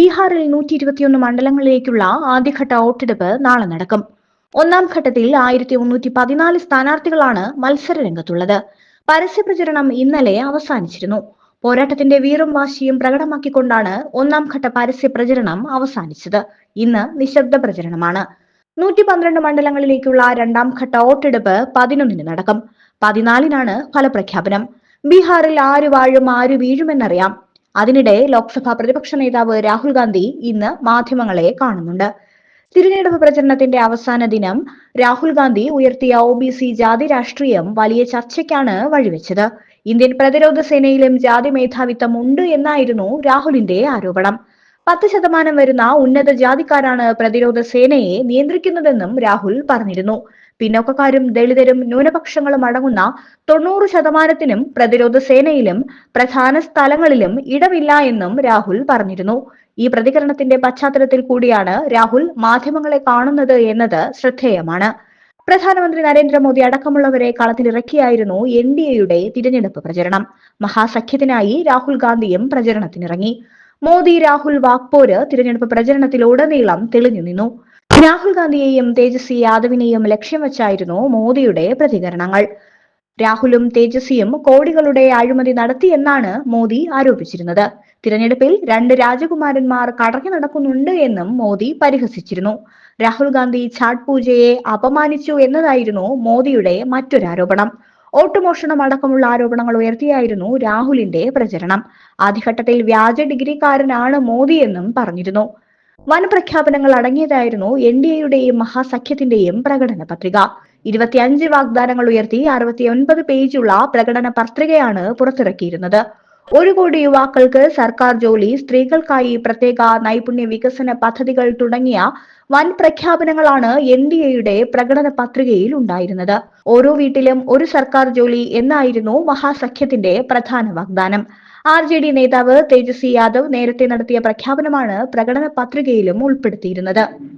ബീഹാറിൽ നൂറ്റി ഇരുപത്തിയൊന്ന് മണ്ഡലങ്ങളിലേക്കുള്ള ആദ്യഘട്ട വോട്ടെടുപ്പ് നാളെ നടക്കും. ഒന്നാം ഘട്ടത്തിൽ ആയിരത്തി മുന്നൂറ്റി പതിനാല് സ്ഥാനാർത്ഥികളാണ് മത്സര രംഗത്തുള്ളത് പരസ്യപ്രചരണം ഇന്നലെ അവസാനിച്ചിരുന്നു. പോരാട്ടത്തിന്റെ വീറും വാശിയും പ്രകടമാക്കിക്കൊണ്ടാണ് ഒന്നാം ഘട്ട പരസ്യ പ്രചരണം അവസാനിച്ചത്. ഇന്ന് നിശബ്ദ പ്രചരണമാണ്. നൂറ്റി പന്ത്രണ്ട് മണ്ഡലങ്ങളിലേക്കുള്ള രണ്ടാം ഘട്ട വോട്ടെടുപ്പ് പതിനൊന്നിന് നടക്കും. പതിനാലിനാണ് ഫലപ്രഖ്യാപനം. ബീഹാറിൽ ആര് വാഴും ആര് വീഴുമെന്നറിയാം. അതിനിടെ ലോക്സഭാ പ്രതിപക്ഷ നേതാവ് രാഹുൽ ഗാന്ധി ഇന്ന് മാധ്യമങ്ങളെ കാണുന്നുണ്ട്. തിരഞ്ഞെടുപ്പ് പ്രചരണത്തിന്റെ അവസാന ദിനം രാഹുൽ ഗാന്ധി ഉയർത്തിയ ഒ ബി സി ജാതി രാഷ്ട്രീയം വലിയ ചർച്ചയ്ക്കാണ് വഴിവെച്ചത്. ഇന്ത്യൻ പ്രതിരോധ സേനയിലും ജാതി മേധാവിത്വം ഉണ്ട് എന്നായിരുന്നു രാഹുലിന്റെ ആരോപണം. പത്ത് ശതമാനം വരുന്ന ഉന്നത ജാതിക്കാരാണ് പ്രതിരോധ സേനയെ നിയന്ത്രിക്കുന്നതെന്നും രാഹുൽ പറഞ്ഞിരുന്നു. പിന്നോക്കക്കാരും ദളിതരും ന്യൂനപക്ഷങ്ങളും അടങ്ങുന്ന തൊണ്ണൂറ് ശതമാനത്തിനും പ്രതിരോധ സേനയിലും പ്രധാന സ്ഥലങ്ങളിലും ഇടമില്ല എന്നും രാഹുൽ പറഞ്ഞിരുന്നു. ഈ പ്രതികരണത്തിന്റെ പശ്ചാത്തലത്തിൽ കൂടിയാണ് രാഹുൽ മാധ്യമങ്ങളെ കാണുന്നത് എന്നത് ശ്രദ്ധേയമാണ്. പ്രധാനമന്ത്രി നരേന്ദ്രമോദി അടക്കമുള്ളവരെ കളത്തിലിറക്കിയായിരുന്നു എൻ ഡി എയുടെ തിരഞ്ഞെടുപ്പ് പ്രചരണം. മഹാസഖ്യത്തിനായി രാഹുൽ ഗാന്ധിയും പ്രചരണത്തിനിറങ്ങി. മോദി രാഹുൽ വാക്പോര് തിരഞ്ഞെടുപ്പ് പ്രചരണത്തിലുടനീളം തെളിഞ്ഞു നിന്നു രാഹുൽ ഗാന്ധിയെയും തേജസ്വി യാദവിനെയും ലക്ഷ്യം വെച്ചായിരുന്നു മോദിയുടെ പ്രതികരണങ്ങൾ. രാഹുലും തേജസ്വിയും കോടികളുടെ അഴിമതി നടത്തിയെന്നാണ് മോദി ആരോപിച്ചിരുന്നത്. തിരഞ്ഞെടുപ്പിൽ രണ്ട് രാജകുമാരന്മാർ കടഞ്ഞു നടക്കുന്നുണ്ട് എന്നും മോദി പരിഹസിച്ചിരുന്നു. രാഹുൽ ഗാന്ധി ഛാട്ട് പൂജയെ അപമാനിച്ചു എന്നതായിരുന്നു മോദിയുടെ മറ്റൊരു ആരോപണം ഓട്ടുമോഷണം അടക്കമുള്ള ആരോപണങ്ങൾ ഉയർത്തിയായിരുന്നു രാഹുലിന്റെ പ്രചരണം. ആദ്യഘട്ടത്തിൽ വ്യാജ ഡിഗ്രിക്കാരനാണ് മോദി എന്നും പറഞ്ഞിരുന്നു. വൻ പ്രഖ്യാപനങ്ങൾ അടങ്ങിയതായിരുന്നു എൻ ഡി എയുടെയും മഹാസഖ്യത്തിന്റെയും പ്രകടന പത്രിക. ഇരുപത്തിയഞ്ച് വാഗ്ദാനങ്ങൾ ഉയർത്തി അറുപത്തിയൊൻപത് പേജുള്ള പ്രകടന പത്രികയാണ് പുറത്തിറക്കിയിരുന്നത്. ഒരു കോടി യുവാക്കൾക്ക് സർക്കാർ ജോലി സ്ത്രീകൾക്കായി പ്രത്യേക നൈപുണ്യ വികസന പദ്ധതികൾ തുടങ്ങിയ വൻ പ്രഖ്യാപനങ്ങളാണ് എൻ ഡി എയുടെ പ്രകടന പത്രികയിൽ ഉണ്ടായിരുന്നത്. ഓരോ വീട്ടിലും ഒരു സർക്കാർ ജോലി എന്നായിരുന്നു മഹാസഖ്യത്തിന്റെ പ്രധാന വാഗ്ദാനം. ആർ ജെ ഡി നേതാവ് തേജസ്വി യാദവ് നേരത്തെ നടത്തിയ പ്രഖ്യാപനമാണ് പ്രകടന പത്രികയിലും ഉൾപ്പെടുത്തിയിരുന്നത്.